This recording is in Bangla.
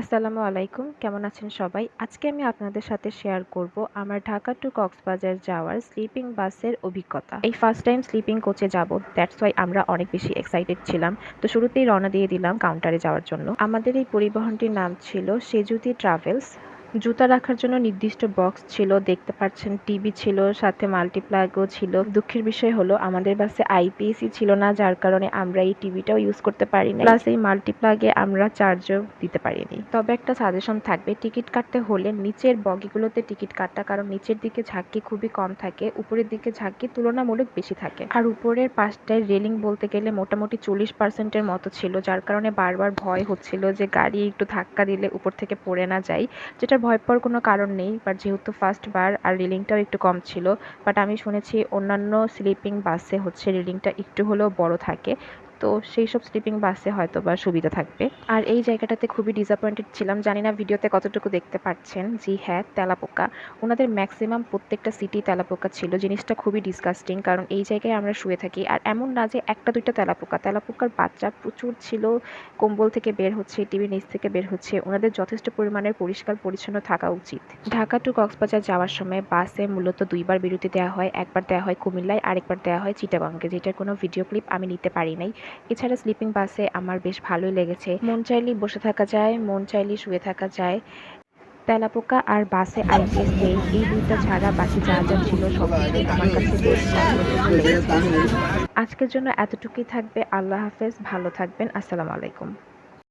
আসসালামু আলাইকুম, কেমন আছেন সবাই? আজকে আমি আপনাদের সাথে শেয়ার করব আমার ঢাকা টু কক্সবাজার যাওয়ার স্লিপিং বাসের অভিজ্ঞতা। এই ফার্স্ট টাইম স্লিপিং কোচে যাব দ্যাটস ওয়াই আমরা অনেক বেশি এক্সাইটেড ছিলাম। তো শুরুতেই রওনা দিয়ে দিলাম কাউন্টারে যাওয়ার জন্য। আমাদের এই পরিবহনটির নাম ছিল সেজুতি ট্রাভেলস জুতা রাখার জন্য নির্দিষ্ট বক্স ছিল, দেখতে পাচ্ছেন, টিভি ছিল, সাথে মাল্টিপ্লাগও ছিল। দুঃখের বিষয় হলো, আমাদের বাসে আইপিএসি ছিল না, যার কারণে আমরা এই টিভিটাও ইউজ করতে পারিনি প্লাস এই মাল্টিপ্লাগে আমরা চার্জও দিতে পারিনি। তবে একটা সাজেশন থাকবে, টিকিট কাটতে হলে নিচের বগিগুলোতে টিকিট কাটা, কারণ নিচের দিকে ঝাঁকি খুবই কম থাকে, উপরের দিকে ঝাঁকি তুলনামূলক বেশি থাকে। আর উপরের পাশটায় রেলিং বলতে গেলে মোটামুটি চল্লিশ পার্সেন্টের মতো ছিল, যার কারণে বারবার ভয় হচ্ছিল যে গাড়ি একটু ধাক্কা দিলে উপর থেকে পড়ে না যায়, যেটা ভয় পাওয়ার কোনো কারণ নেই বাট যেহেতু ফার্স্ট বার আর রিলিংটাও একটু কম ছিল বাট আমি শুনেছি অন্যান্য স্লিপিং বাসে হচ্ছে রিলিংটা একটু হলেও বড় থাকে। তো সেই সব স্লিপিং বাসে হয়তো বা সুবিধা থাকবে। আর এই জায়গাটাতে খুবই ডিসঅ্যাপয়েন্টেড ছিলাম। জানি না ভিডিওতে কতটুকু দেখতে পাচ্ছেন জি হ্যাঁ তেলাপোকা। ওনাদের ম্যাক্সিমাম প্রত্যেকটা সিটি তেলাপোকা ছিল। জিনিসটা খুবই ডিসকাস্টিং কারণ এই জায়গায় আমরা শুয়ে থাকি। আর এমন না যে একটা দুইটা তেলাপোকা। তেলাপোকার বাচ্চা প্রচুর ছিল। কম্বল থেকে বের হচ্ছে টিভির নিচ থেকে বের হচ্ছে। ওনাদের যথেষ্ট পরিমাণের পরিষ্কার পরিচ্ছন্ন থাকা উচিত। ঢাকা টু কক্সবাজার যাওয়ার সময় বাসে মূলত দুইবার বিরতি দেওয়া হয়। একবার দেওয়া হয় কুমিল্লায়, আরেকবার দেওয়া হয় চিটাগঙ্গে যেটার কোনো ভিডিও ক্লিপ আমি নিতে পারি নাই। এছাড়া স্লিপিং বাসে আমার বেশ ভালোই লেগেছে। মন চাইলেই বসে থাকা যায়, মন চাইলেই শুয়ে থাকা যায়। তেলাপোকা আর বাসে আইপিএস নেই, এই দুইটা ছাড়া বাসে যা যা ছিল সব আমার কাছে আজকের জন্য এতটুকুই থাকবে। আল্লাহ হাফেজ, ভালো থাকবেন। আসসালামু আলাইকুম।